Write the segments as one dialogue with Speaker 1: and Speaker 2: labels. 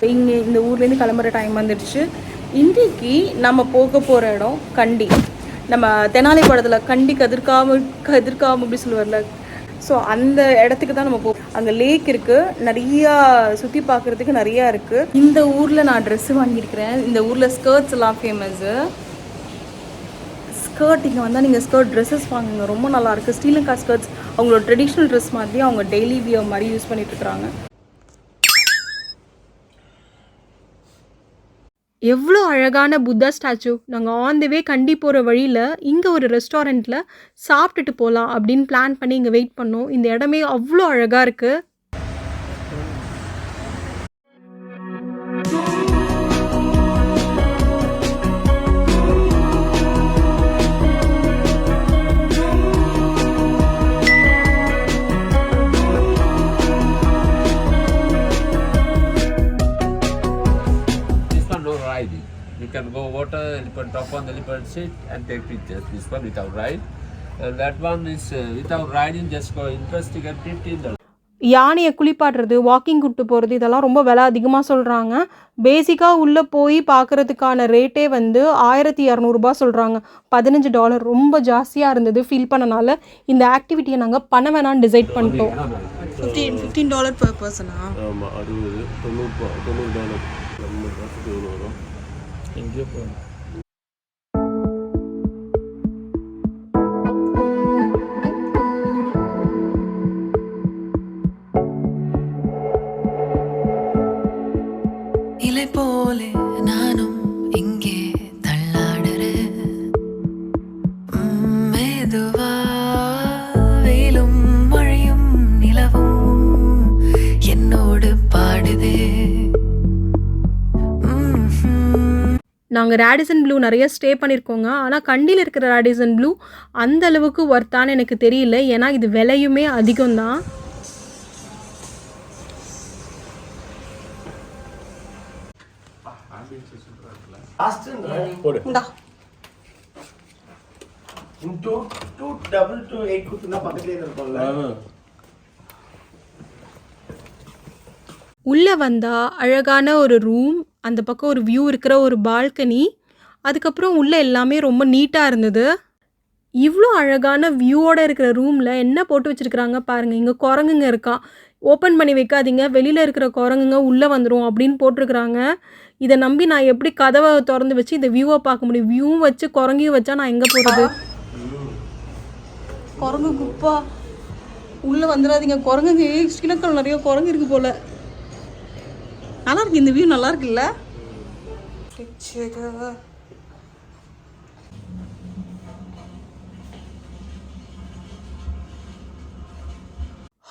Speaker 1: இப்போ இங்கே இந்த ஊர்லேருந்து கிளம்புற டைம் வந்துடுச்சு. இன்றைக்கு நம்ம போக போகிற இடம் கண்டி. நம்ம தெனாலி படத்தில் கண்டி கதிர்காம கதிர்காம அப்படி சொல்லுவார்ல. ஸோ அந்த இடத்துக்கு தான் நம்ம போ அங்கே லேக் இருக்குது நிறையா சுற்றி பார்க்குறதுக்கு நிறையா இருக்குது இந்த ஊரில் நான் ட்ரெஸ்ஸு வாங்கியிருக்கிறேன். இந்த ஊரில் ஸ்கர்ட்ஸ் எல்லாம் ஃபேமஸ்ஸு ஸ்கர்ட் இங்கே வந்தால் நீங்கள் ஸ்கர்ட் ட்ரெஸ்ஸஸ் வாங்குங்க. ரொம்ப நல்லாயிருக்கு ஸ்ரீலங்கா ஸ்கர்ட்ஸ் அவங்களோட ட்ரெடிஷ்னல் ட்ரெஸ் மாதிரி அவங்க டெய்லி வியர் மாதிரி யூஸ் பண்ணிட்டு எவ்வளோ அழகான புத்தா ஸ்டாச்சு. நாங்கள் ஆன் தி வே கண்டி போகிற வழியில் இங்கே ஒரு ரெஸ்டாரண்ட்டில் சாப்பிட்டுட்டு போகலாம் அப்படின்னு பிளான் பண்ணி இங்கே வெயிட் பண்ணோம். இந்த இடமே அவ்வளோ அழகாக இருக்குது
Speaker 2: You can go water, elephant top on the elephant seat and take pictures. This one without ride. And that one is uh, without riding, just go interesting at fifteen dollars.
Speaker 1: யானையை குளிப்பாட்டுறது walking கூப்பிட்டு போகிறது இதெல்லாம் ரொம்ப விலை அதிகமாக சொல்கிறாங்க பேசிக்காக உள்ளே போய் பார்க்குறதுக்கான ரேட்டே வந்து ஆயிரத்தி இரநூறுபா சொல்கிறாங்க பதினஞ்சு டாலர் ரொம்ப ஜாஸ்தியாக இருந்தது ஃபீல் பண்ணனால. இந்த ஆக்டிவிட்டியை நாங்கள் பண்ண வேணாம்னு டிசைட் பண்ணிட்டோம். ஃபிஃப்டீன் ஃபிஃப்டீன் டாலர் பர் பர்சனா
Speaker 3: ஆமாம் அறுபது தொண்ணூறு தொண்ணூறு டாலர் நம்ம காசுக்கு
Speaker 1: நாங்கள் ரேடிசன் ப்ளூ நிறைய ஸ்டே பண்ணியிருக்கோங்க ஆனால் கண்டியில் இருக்கிற ரேடிசன் ப்ளூ அந்த அளவுக்கு ஒர்த்தான்னு எனக்கு தெரியல. ஏன்னா இது விலையுமே அதிகம்தான் உள்ளே வந்தால் அழகான ஒரு ரூம் அந்த பக்கம் ஒரு வியூ இருக்கிற ஒரு பால்கனி அதுக்கப்புறம் உள்ளே எல்லாமே ரொம்ப நீட்டாக இருந்தது. இவ்வளோ அழகான வியூவோடு இருக்கிற ரூமில் என்ன போட்டு வச்சுருக்குறாங்க பாருங்கள் இங்கே குரங்குங்க இருக்கான் ஓப்பன் பண்ணி வைக்காதீங்க. வெளியில் இருக்கிற குரங்குங்க உள்ளே வந்துடும் அப்படின்னு போட்டிருக்கிறாங்க. இதை நம்பி நான் எப்படி கதவை திறந்து வச்சு இந்த வியூவை பார்க்க முடியும்? வியூவும் வச்சு குரங்கையும் வச்சா நான் எங்கே போகிறது குரங்கு குப்பா. உள்ளே வந்துடாதீங்க குரங்குங்க ஸ்ரீலங்காவில் நிறைய குரங்கு இருக்குது போல். நல்லா இருக்கு இந்த வியூ நல்லா இருக்குல்ல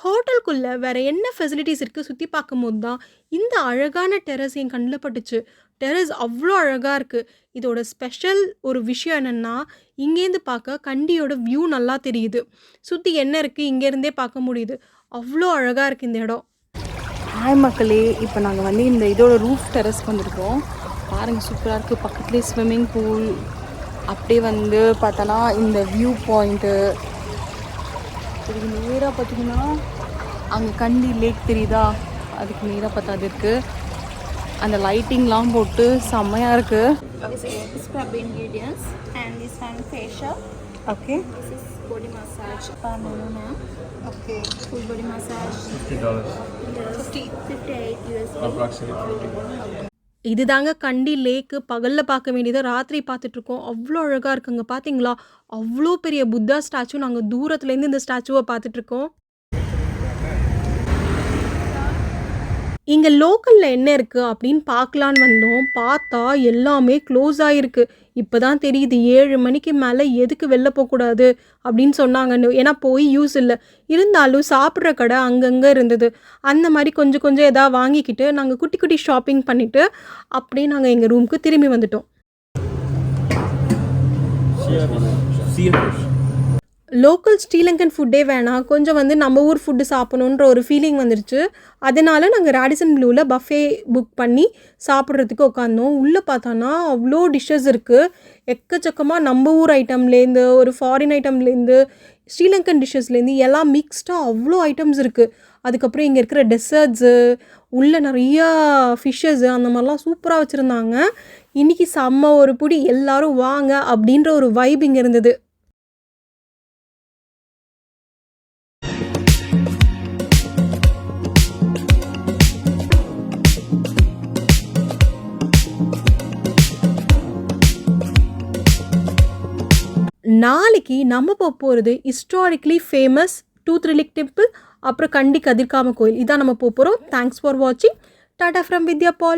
Speaker 1: ஹோட்டலுக்குள்ளே வேறு என்ன ஃபெசிலிட்டிஸ் இருக்குது சுற்றி பார்க்கும்போது தான் இந்த அழகான டெரஸ் என் கண்ணில் பட்டுச்சு. டெரஸ் அவ்வளோ அழகாக இருக்குது இதோட ஸ்பெஷல் ஒரு விஷயம் என்னென்னா இங்கேருந்து பார்க்க கண்டியோட வியூ நல்லா தெரியுது. சுற்றி என்ன இருக்குது இங்கேருந்தே பார்க்க முடியுது. அவ்வளோ அழகாக இருக்குது இந்த இடம். ஹாய் மக்களே இப்போ நாங்கள் வந்து இந்த இதோட ரூஃப் டெரஸ்க்கு வந்திருக்கோம். பாருங்கள் சூப்பராக இருக்குது பக்கத்துலேயே ஸ்விம்மிங் பூல் அப்படியே வந்து பார்த்தோன்னா இந்த வியூ பாயிண்ட்டு இதுக்கு நேராக பார்த்தீங்கன்னா அங்கே கண்டி லேக் தெரியுதா? அதுக்கு நேராக பார்த்தா அது இருக்குது அந்த லைட்டிங்லாம் போட்டு செம்மையாக இருக்குது
Speaker 4: And this is body massage. Paneluna.
Speaker 1: Okay
Speaker 4: Full body massage.
Speaker 3: Fifty dollars
Speaker 4: 50, 58 USD.
Speaker 3: Approximate
Speaker 1: இதுதாங்க கண்டி லேக்கு பகலில் பார்க்க வேண்டியதை ராத்திரி பார்த்துட்ருக்கோம். அவ்வளோ அழகாக இருக்குங்க. பார்த்தீங்களா அவ்வளோ பெரிய புத்தா ஸ்டாச்சு. நாங்கள் தூரத்துலேருந்து இந்த ஸ்டாச்சுவை பார்த்துட்ருக்கோம். இங்கே லோக்கலில் என்ன இருக்குது அப்படின்னு பார்க்கலான்னு வந்தோம். பார்த்தா எல்லாமே க்ளோஸ் ஆகிருக்கு இப்போ தான் தெரியுது ஏழு மணிக்கு மேலே எதுக்கு வெளில போகக்கூடாது அப்படின்னு சொன்னாங்கன்னு. ஏன்னா போய் யூஸ் இல்லை. இருந்தாலும் சாப்பிட்ற கடை அங்கங்கே இருந்தது. அந்த மாதிரி கொஞ்சம் கொஞ்சம் எதாவது வாங்கிக்கிட்டு நாங்கள் குட்டி குட்டி ஷாப்பிங் பண்ணிவிட்டு அப்படியே நாங்கள் எங்கள் ரூமுக்கு திரும்பி வந்துட்டோம். லோக்கல் ஸ்ரீலங்கன் ஃபுட்டே வேணாம் கொஞ்சம் வந்து நம்ம ஊர் ஃபுட்டு சாப்பிடணுன்ற ஒரு ஃபீலிங் வந்துருச்சு. அதனால் நாங்கள் ரேடிசன் ப்ளூவில் பஃபே புக் பண்ணி சாப்பிட்றதுக்கு உட்காந்தோம் உள்ளே பார்த்தோன்னா அவ்வளோ டிஷ்ஷஸ் இருக்குது எக்கச்சக்கமாக நம்ம ஊர் ஐட்டம்லேருந்து ஒரு ஃபாரின் ஐட்டம்லேருந்து ஸ்ரீலங்கன் டிஷ்ஷஸ்லேருந்து எல்லாம் மிக்ஸ்டாக அவ்வளோ ஐட்டம்ஸ் இருக்குது அதுக்கப்புறம் இங்கே இருக்கிற டெசர்ட்ஸு உள்ளே நிறையா ஃபிஷ்ஷஸ் அந்த மாதிரிலாம் சூப்பராக வச்சுருந்தாங்க. இன்றைக்கி செம்ம ஒரு பிடி எல்லாரும் வாங்க அப்படின்ற ஒரு வைப் இங்கே இருந்தது. நாளைக்கு நம்ம போக போகிறது historically famous tooth relic temple அப்புறம் கண்டி கதிர்காம கோயில். இதான் நம்ம போக போகிறோம் தேங்க்ஸ் ஃபார் வாட்சிங் டாடா ஃப்ரம் வித்யா பால்